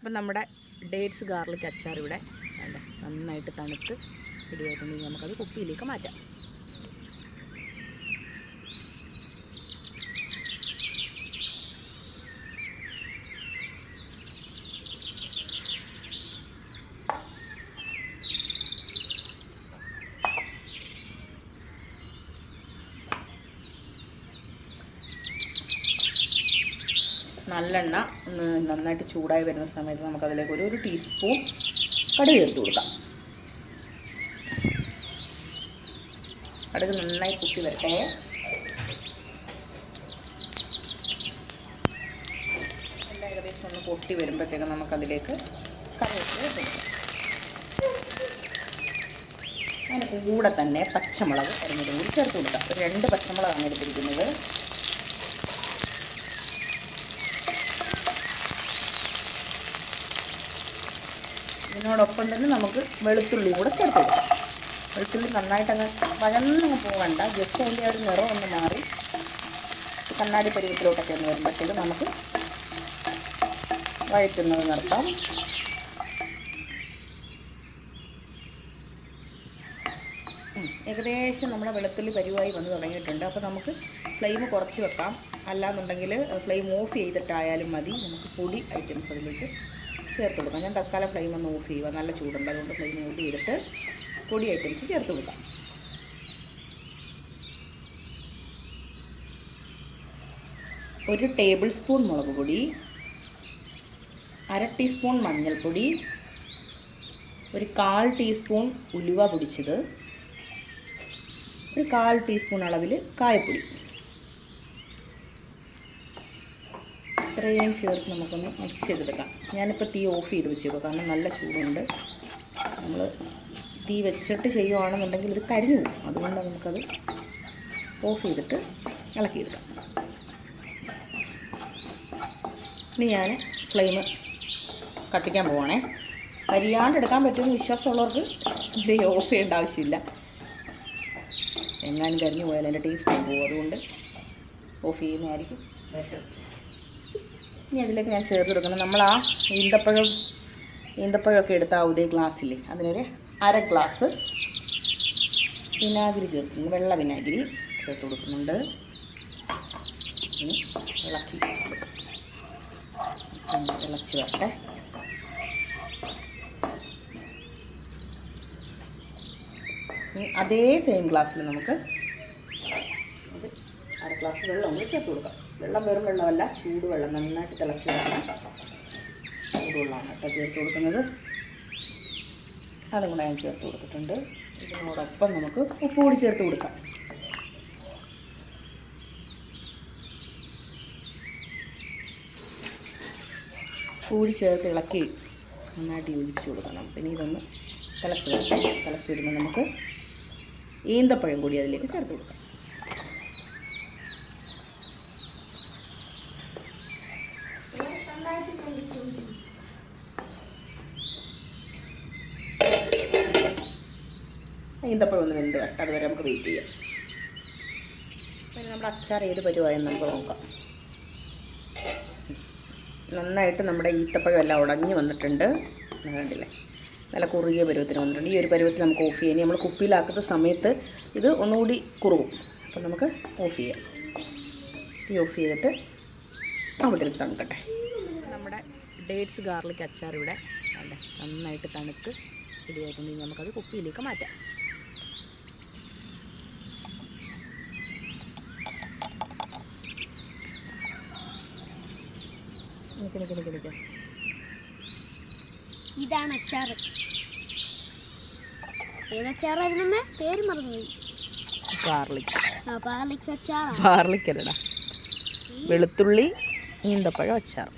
അപ്പം നമ്മുടെ dates garlic അച്ചാർ ഇവിടെ. നന്നായിട്ട് തണുത്ത് ഇടിയായിട്ടുണ്ടെങ്കിൽ നമുക്കത് കുപ്പിയിലേക്ക് മാറ്റാം. നല്ലെണ്ണ നന്നായിട്ട് ചൂടായി വരുന്ന സമയത്ത് നമുക്കതിലേക്ക് ഒരു ഒരു ടീസ്പൂൺ കടുക് ചേർത്ത് കൊടുക്കാം. കടുക് നന്നായി കുത്തി വരട്ടെ. ഏകദേശം ഒന്ന് പൊട്ടി വരുമ്പോഴത്തേക്കും നമുക്കതിലേക്ക് കറിവേപ്പില കൊടുക്കാം. കൂടെ തന്നെ പച്ചമുളക് അരിഞ്ഞിട്ട് കൂടി ചേർത്ത് കൊടുക്കാം. രണ്ട് പച്ചമുളകാണ് എടുത്തിരിക്കുന്നത്. ഇതിനോടൊപ്പം തന്നെ നമുക്ക് വെളുത്തുള്ളി കൂടെ ചേർത്ത് കൊടുക്കാം. വെളുത്തുള്ളി നന്നായിട്ട് അങ്ങ് വഴന്നങ്ങ് പോകണ്ട ജസ്റ്റ് അതിന്റെ ഒരു നിറം ഒന്ന് മാറി കണ്ണാടി പരുവത്തിലോട്ടൊക്കെ ഒന്ന് വരുമ്പോഴത്തേക്ക് നമുക്ക് വഴറ്റുന്നത് നിർത്താം. ഏകദേശം നമ്മുടെ വെളുത്തുള്ളി പരിവായി വന്ന് തുടങ്ങിയിട്ടുണ്ട്. അപ്പോൾ നമുക്ക് ഫ്ലെയിം കുറച്ച് വെക്കാം. അല്ലാന്നുണ്ടെങ്കിൽ ഫ്ലെയിം ഓഫ് ചെയ്തിട്ടായാലും മതി. നമുക്ക് പൊടി ഐറ്റംസ് അതിലേക്ക് ചേർത്ത് കൊടുക്കാം ഞാൻ തൽക്കാലം ഫ്ലെയിം ഒന്ന് ഓഫ് ചെയ്യുക. നല്ല ചൂടുണ്ട് അതുകൊണ്ട് ഫ്ലെയിം ഓഫ് ചെയ്തിട്ട് പൊടി ഐറ്റംസ് ചേർത്ത് കൊടുക്കാം ഒരു ടേബിൾ സ്പൂൺ മുളക് പൊടി അര ടീസ്പൂൺ മഞ്ഞൾപ്പൊടി ഒരു കാൽ ടീസ്പൂൺ ഉലുവ പൊടിച്ചത് ഒരു കാൽ ടീസ്പൂൺ അളവിൽ കായപ്പൊടി. ഇത്രയും ചേർത്ത് നമുക്കൊന്ന് മിക്സ് ചെയ്തെടുക്കാം. ഞാനിപ്പോൾ തീ ഓഫ് ചെയ്ത് വെച്ചേക്കും കാരണം നല്ല ചൂടുണ്ട്. നമ്മൾ തീ വെച്ചിട്ട് ചെയ്യുവാണെന്നുണ്ടെങ്കിൽ ഇത് കരിഞ്ഞു അതുകൊണ്ട് നമുക്കത് ഓഫ് ചെയ്തിട്ട് ഇളക്കിയെടുക്കാം. ഇനി ഞാൻ ഫ്ലെയിം കത്തിക്കാൻ പോവാണേ. കരിയാണ്ട് എടുക്കാൻ പറ്റുമെന്ന് വിശ്വാസമുള്ളവർക്ക് ഇത് ഓഫ് ചെയ്യേണ്ട ആവശ്യമില്ല. എങ്ങാനും കരിഞ്ഞു പോയാൽ എന്റെ ടേസ്റ്റ് പോകും അതുകൊണ്ട് ഓഫ് ചെയ്യുന്നതായിരിക്കും. ബെറ്റർ ഇനി അതിലേക്ക് ഞാൻ ചേർത്ത് കൊടുക്കണം നമ്മൾ ആ ഈന്തപ്പഴം ഈന്തപ്പഴമൊക്കെ എടുത്ത ആ ഉദയ ഗ്ലാസ്സില്ലേ അതിനൊരു അര ഗ്ലാസ് വിനാഗിരി ചേർക്കുന്നു. വെള്ള വിനാഗിരി ചേർത്ത് കൊടുക്കുന്നുണ്ട്. ഇളക്കി ഇളച്ച് വരട്ടെ. അതേ സെയിം ഗ്ലാസ്സിൽ നമുക്ക് അര ഗ്ലാസ് വെള്ളം ഒന്ന് ചേർത്ത് കൊടുക്കാം. വെള്ളം വെറും വെള്ളമല്ല ചൂടുവെള്ളം നന്നായിട്ട് തിളച്ച് വരണം. ചൂടുവെള്ളമാണ് കേട്ടോ ചേർത്ത് കൊടുക്കുന്നത്. അതും കൂടെ ഞാൻ ചേർത്ത് കൊടുത്തിട്ടുണ്ട്. ഇതിനോടൊപ്പം നമുക്ക് ഉപ്പ് കൂടി ചേർത്ത് കൊടുക്കാം. കൂടി ചേർത്ത് ഇളക്കി നന്നായിട്ട് യോജിച്ച് കൊടുക്കണം. പിന്നെ ഇതൊന്ന് തിളച്ച് തിളച്ച് വരുമ്പോൾ നമുക്ക് ഈന്തപ്പഴം കൂടി അതിലേക്ക് ചേർത്ത് കൊടുക്കാം. ഈന്തപ്പഴം ഒന്ന് വെന്ത് വരട്ടെ. അതുവരെ നമുക്ക് വെയിറ്റ് ചെയ്യാം. പിന്നെ നമ്മുടെ അച്ചാർ ഏത് പരുവായെന്ന് നമുക്ക് നോക്കാം. നന്നായിട്ട് നമ്മുടെ ഈത്തപ്പഴം എല്ലാം ഉടഞ്ഞ് വന്നിട്ടുണ്ട്. കണ്ടില്ലേ? നല്ല കുറുകിയ പരുവത്തിന് വന്നിട്ടുണ്ട്. ഈ ഒരു പരുവത്തിൽ നമുക്ക് ഓഫ് ചെയ്യാം. ഇനി നമ്മൾ കുപ്പിയിലാക്കുന്ന സമയത്ത് ഇത് ഒന്നുകൂടി കുറുകും. അപ്പം നമുക്ക് ഓഫ് ചെയ്യാം. ഈ ഓഫ് ചെയ്തിട്ട് അവിടെ ഇരുന്ന് തണുക്കട്ടെ. നമ്മുടെ ഡേറ്റ്സ് ഗാർലിക് അച്ചാർ ഇവിടെ. നന്നായിട്ട് തണുത്ത് ഇടിയായിട്ടുണ്ടെങ്കിൽ നമുക്കത് കുപ്പിയിലേക്ക് മാറ്റാം. നിൽക്ക് നിൽക്ക് നിൽക്ക് നിൽക്ക് ഇതാണ് അച്ചാറ്. ഏതച്ചാറായിരുന്നു പേര് മറന്നുപോയി. ഗാർലിക്. ആ ഗാർലിക് അച്ചാറാണ് ഗാർലിക് അല്ലടാ. വെളുത്തുള്ളി ഈന്തപ്പഴം അച്ചാർ